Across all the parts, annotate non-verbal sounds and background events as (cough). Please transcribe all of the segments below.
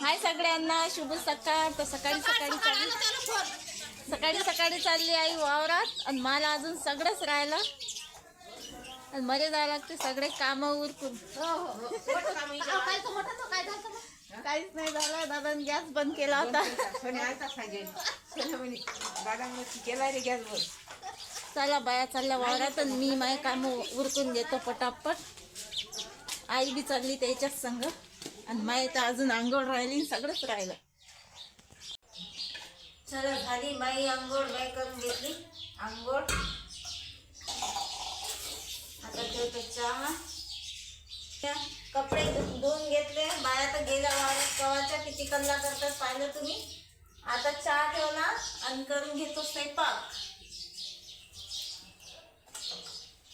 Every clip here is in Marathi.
हाय सगळ्यांना शुभ सकाळ. तर सकाळी सकाळी चालली. सकाळी सकाळी चालली आई वावरात. आणि मला अजून सगळंच राहिलं. आणि मध्ये जायला लागते. सगळे काम उरकून. काहीच नाही झालं. दादाने गॅस बंद केला होता. चला बाया चालल्या वावरात. आणि मी माझे काम उरकून घेतो पटापट. आई बी चालली त्याच्याच संग. आणि माय तर अजून आंघोळ राहिली सगळंच राहिलं. चला झाली. माई आंघोळ माई करून घेतली. आंघोळ. आता ठेवतो चहा. त्या कपडे धुवून घेतले. बाया तर गेल्या वावरात कवाच्या किती कल्ला करतात पाहिलं तुम्ही? आता चहा ठेवला आणि करून घेतो स्वयंपाक.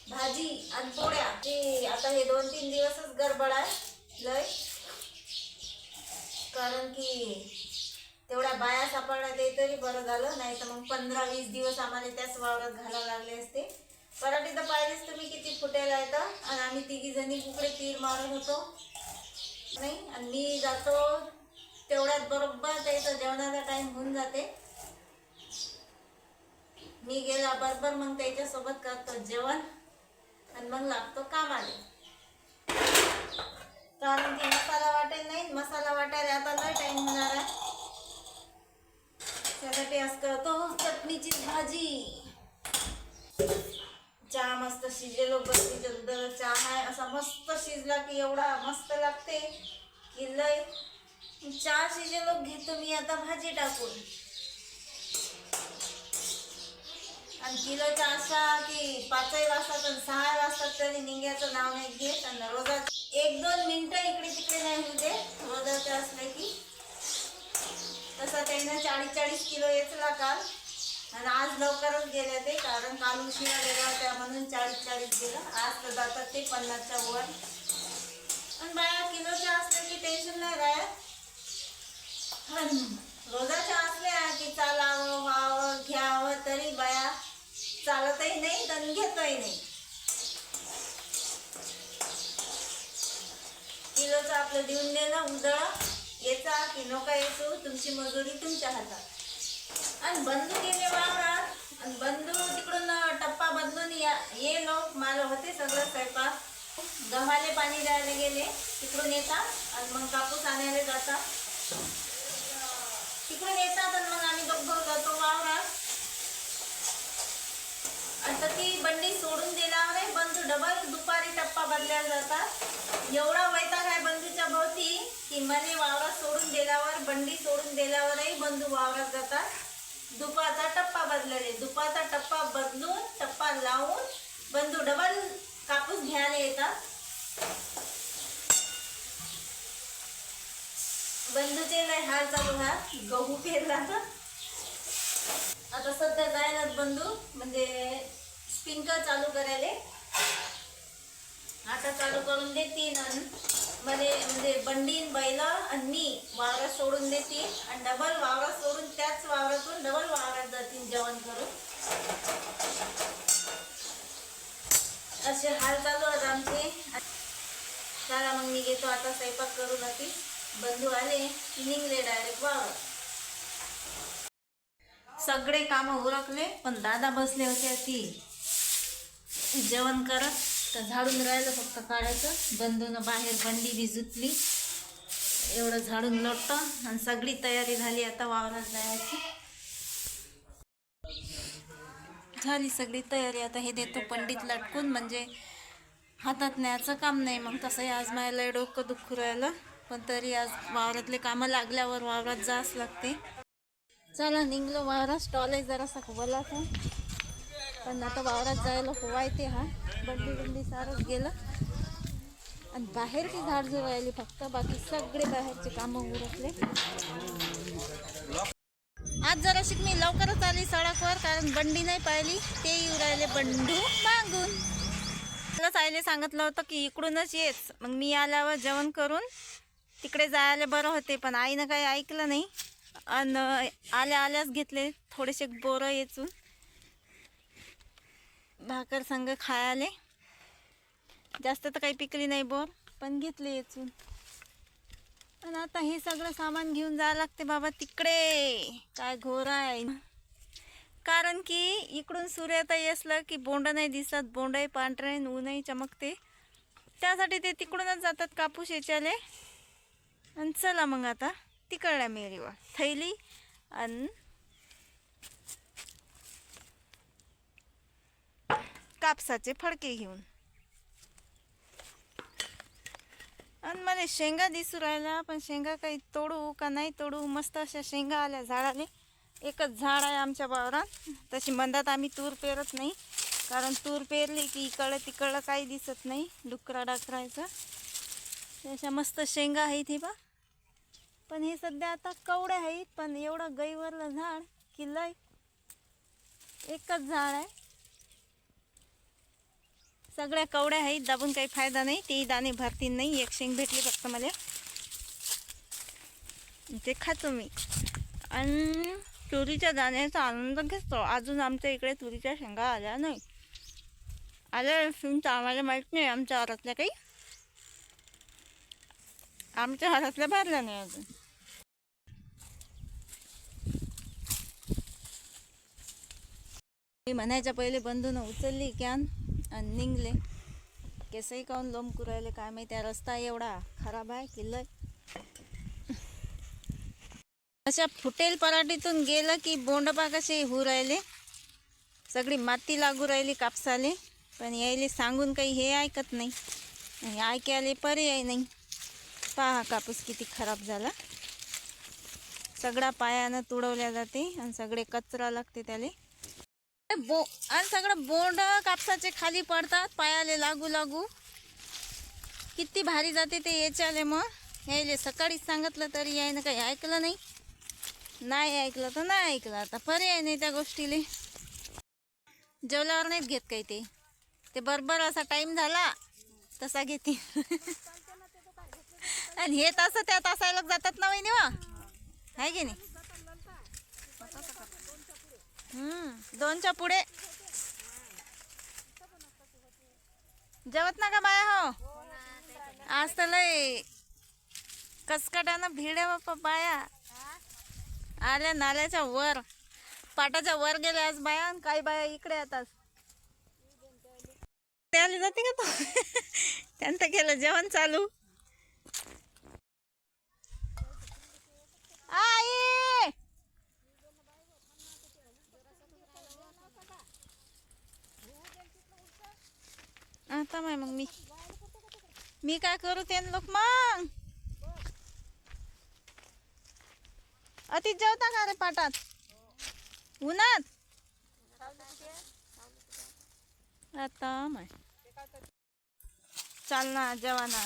भाजी आणि पोळ्या. ते आता हे दोन तीन दिवसच गडबड आहे. लय. कारण की तेवढ्या बाया सापडल्या ते तरी बरं झालं नाही तर मग पंधरा वीस दिवस आम्हाला त्याच वावरात घालावं लागले असते. पराठी तर पाहिलेच तुम्ही किती फुटायला येतं आणि आम्ही तिघी जणी कुकडे तीर मारून होतो नाही आणि मी जातो तेवढ्यात बरोबर त्याचं जेवणाचा टाइम होऊन जाते. मी गेला बरोबर मग त्याच्यासोबत करतो जेवण आणि मग लागतो कामाला. कारण की मसाला वाटेल नाही. मसाला वाटायला आता लय टाइम होणार आहे. त्यासाठी असं करतो चटणीची भाजी. चहा मस्त शिजलेलो बसलीच्या दुधाचा चहा आहे. असा मस्त शिजला की एवढा मस्त लागते. की लय. चहा शिजेलो घेतो मी आता भाजी टाकून. आणि किलोचा असा की पाचही वाजतात आणि सहा वाजतात तरी निघ्याचं नाव नाही घेत आणि रोजा एक दोन मिनटं इकडे तिकडे नाही होऊ दे रोजाचे की तसा त्यानं चाळीस चाळीस किलो येतला काल. आणि आज लवकरच गेले ते कारण काल उशिरा गेला होत्या म्हणून चाळीस चाळीस गेलं आज तर जातात ते पन्नासच्या वर. आणि बाया किलोच्या असले की टेन्शन नाही राहत. पण रोजाच्या असल्या की चालावं व्हावं घ्यावं तरी बाया चालतही नाही आणि घेतही नाही. किलोचं आपलं देऊन दिलं उदळ. येचा की नका येतो तुमची मजुरी तुमच्या हातात. आणि बंधू गेले वावरात. आणि बंधू तिकडून टप्पा बदलून या ये लोक मला होते सगळं स्वयंपाक. गव्हाले पाणी द्यायला गेले तिकडून येतात आणि मग कापूस आणायला जातात. तिकडून येतात आणि मग आम्ही दोघं जातो वावरात. आता ती बंडी सोडून दिल्यावर बंधू डबल दुपारी टप्पा बदल्या जातात. एवढा वैताग आहे बंधूच्या भोवती की मने वावरात सोडून दिल्यावर बंडी सोडून दिल्यावरही बंधू वावरात जातात. दुपारचा टप्पा बदलले. दुपारचा टप्पा बदलून टप्पा लावून बंधू डबल कापूस घ्यायला येतात. बंधूचे लय हाल चालू हा गहू पेरला तर. आता सध्या जायला बंधू म्हणजे स्पिंकर चालू करायले. आता चालू करून देतील आणि मध्ये म्हणजे बंडीन बैल आणि मी वावरात सोडून देतील आणि डबल वावरात सोडून त्याच वावरातून डबल वावरात जातील जेवण करून. असे हाल चालू आहेत आमचे. चला मग मी घेतो आता स्वयंपाक करू नक्की बंधू आले निघले डायरेक्ट वावरात. सगळे काम उरकले पण दादा बसले होते ती. जेवण करत तर झाडून राहिलं फक्त काढायचं. बंधून बाहेर बंडी भिजुतली. एवढं झाडून लोटतं आणि सगळी तयारी झाली आता वावरात जायची. झाली सगळी तयारी. आता हे देतो पंडित लटकून म्हणजे हातात न्यायचं काम नाही. मग तसंही आज माझ्या डोकं दुखू राहिलं. पण तरी आज वावरातले कामं लागल्यावर वावरात जावंच लागते. चला निघलो वावरात. स्टॉल आहे जरासा बोलाचा पण आता वावरात जायला होवायते हा. बंडी बंडी सारच गेलं. आणि बाहेरची झाड जो राहिली फक्त बाकी सगळे बाहेरचे कामं उरकले. आज जरा शिक मी लवकरच आली सडकवर कारण बंडी नाही पाहिली. ते येऊ राहिले बंडू मागून. तुलाच आईले सांगितलं होतं की इकडूनच येच. मग मी आल्यावर जेवण करून तिकडे जायला बरं होते पण आईनं काही ऐकलं नाही. आणि आल्या आल्याच घेतले. थोडेसे बोरं येचून. भाकर संग खायले जास्त तर काही पिकली नाही बोर पण घेतले येचून. आणि आता हे सगळं सामान घेऊन जायला लागते बाबा तिकडे. काय घोर आहे. कारण की इकडून सूर्य आता असलं की बोंड नाही दिसत बोंडही पांढरे आणि ऊनही चमकते. त्यासाठी ते तिकडूनच जातात कापूस याच्याले. आणि चला मग आता. तिकडल्या मेरीवर थैली आणि कापसाचे फडके घेऊन. आणि मला शेंगा दिसू राहिल्या पण शेंगा काही तोडू का नाही तोडू? मस्त अशा शेंगा आल्या झाडाले एकच झाड आहे आमच्या वावरात. तशी मंदात आम्ही तूर पेरत नाही. कारण तूर पेरली की इकडं तिकडं काही दिसत नाही. डुकरा डाकरायचं अशा मस्त शेंगा आहे इथे बा. पण हे सध्या आता कवडे आहेत पण एवढं गईवरलं झाड की लय एकच झाड आहे. सगळ्या कवड्या आहेत दाबून काही फायदा नाही. तेही दाणे भरतील नाही एक शेंग भेटली फक्त मला. ते खातो मी. आणि तुरीच्या दाण्याचा आनंद घेतो. अजून आमच्या इकडे तुरीच्या शेंगा आल्या नाही. आल्या तुमचं आम्हाला माहीत नाही आमच्या घरातल्या काही. आमच्या घरातल्या भरल्या नाही अजून. मी म्हणायच्या पहिले बंधून उचलली कॅन आणि निघले. केसही काऊन लोंब कुरायले काय माहिती रस्ता एवढा खराब आहे किल्लय अशा फुटेल पराठीतून गेलं की बोंडपा कसे होऊ राहिले. सगळी माती लागू राहिली कापसाले पण यायले सांगून काही हे ऐकत नाही. आणि ऐकायले पर्याय नाही. पहा कापूस किती खराब झाला. सगळा पायानं तुडवल्या जाते आणि सगळे कचरा लागते त्याला. बो आणि सगळं बोंड कापसाचे खाली पडतात पायाले लागू लागू. किती भारी जाते ते याच्याले मग. यायले सकाळीच सांगितलं तरी यायनं काही ऐकलं नाही. नाही ऐकलं तर नाही ऐकलं. आता पर्याय नाही त्या गोष्टीले. जेवल्यावर नाहीत घेत काही ते. ते बरोबर असा टाईम झाला तसा घेते. (laughs) आणि हे तसं त्या तासायला जातात ना वहिनी हो? वा आहे की नाही? हम्म दोनच्या पुढे. जेवत ना का बाया हो? आज तर लय कसकटानं भीड आहे बाप्पा बाया. आल्या नाल्याच्या वर पाटाच्या वर गेल्या आज बाया आणि काही बाया इकडे येतात. ते आली जाते का तो? (laughs) त्यांचं केलं जेवण चालू. आई! आता माय मग मी. मी काय करू ते लोक मग अति जेवता का रे पाटात? उन्हात? आता माय चाल ना जेवा ना.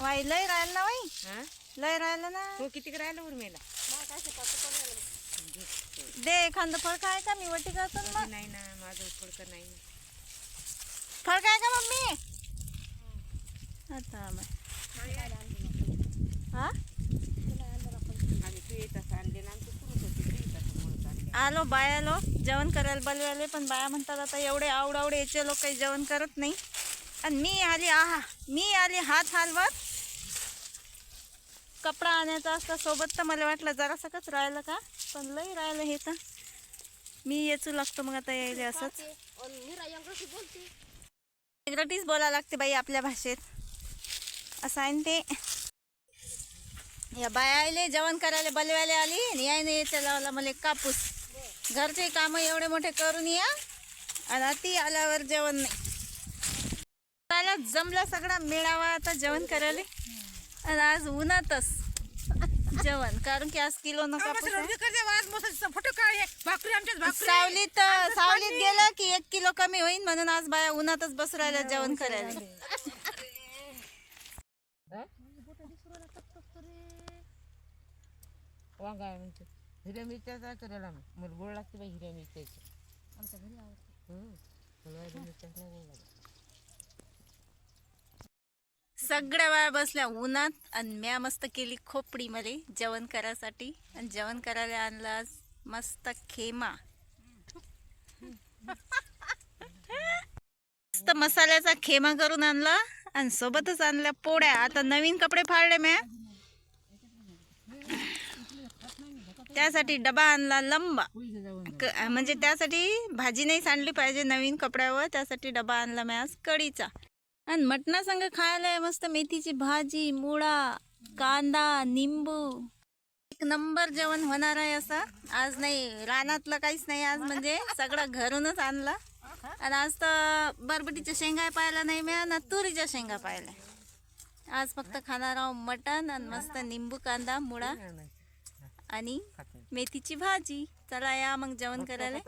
वाई लय राहिलं ना वाई? हा? लय राहिलं ना. तो किती राहिलं उर्मिला? दे एखादं फळ काय का? मी वटी करतो ना मग. नाही ना माझं फडकं नाही? फळ काय का मम्मी? आता माय हा? आणि तू येत असं आणले ना आमचं सुरूच होते तू येत असं म्हणत आणले आलो बाया आलो. जेवण करायला बोलवायले पण बाया म्हणतात आता एवढे आवडावडे याचे लोक काही जेवण करत नाही. आणि मी आली आहा. मी आली हात हलवत कपडा आणायचा असता सोबत तर मला वाटलं जरासं कच राहिलं का? पण लई राहिलं हे तर. मी येचू लागतो मग आता यायले असंच. इंग्रजीच बोला लागते बाई आपल्या भाषेत. असं आहे ते. या बाया आले जेवण करायला बलवायला आली आणि यायने याच्या लावला मला कापूस. घरचे कामं एवढे मोठे करून या आणि ती आल्यावर जेवण नाही. जमला सगळा मेळावा आता जेवण करायला. आणि आज उन्हातच जेवण. कारण की आज किलो न कापूस आहे. फोटो भाकरी सावलीत सावलीत गेलं की एक किलो कमी होईल म्हणून आज बाया उन्हातच बसू राहिल्या जेवण करायला. वांगा म्हणते. मिरच्याचा करायला मला गोड लागते बाई हिरव्या मिरच्याची. आमच्या घरी आवडते मला हिरव्या मिरच्याच नाही गोड लागत सगळ्या वेळा बसल्या उन्हात आणि म्या मस्त केली खोपडी मध्ये जेवण करायसाठी. आणि जेवण करायला आणला आज मस्त खेमा. मस्त मसाल्याचा खेमा करून आणला आणि सोबतच आणल्या पोळ्या. आता नवीन कपडे फाडले म्या. त्यासाठी डबा आणला लंबा. क- म्हणजे त्यासाठी भाजी नाही सांडली पाहिजे नवीन कपड्यावर. त्यासाठी डबा आणला मी आज कढीचा. आणि मटणासंग खायला आहे मस्त मेथीची भाजी मुळा कांदा निंबू. एक नंबर जेवण होणार आहे असं. आज नाही रानातलं काहीच नाही आज म्हणजे. सगळं घरूनच आणलं. आणि आज तर बरबटीच्या शेंगा पाहायला नाही मिळा ना तुरीच्या शेंगा पाहिल्या आज फक्त खाणार आहोत मटण आणि मस्त निंबू कांदा मुळा आणि मेथीची भाजी. चला या मग जेवण करायला.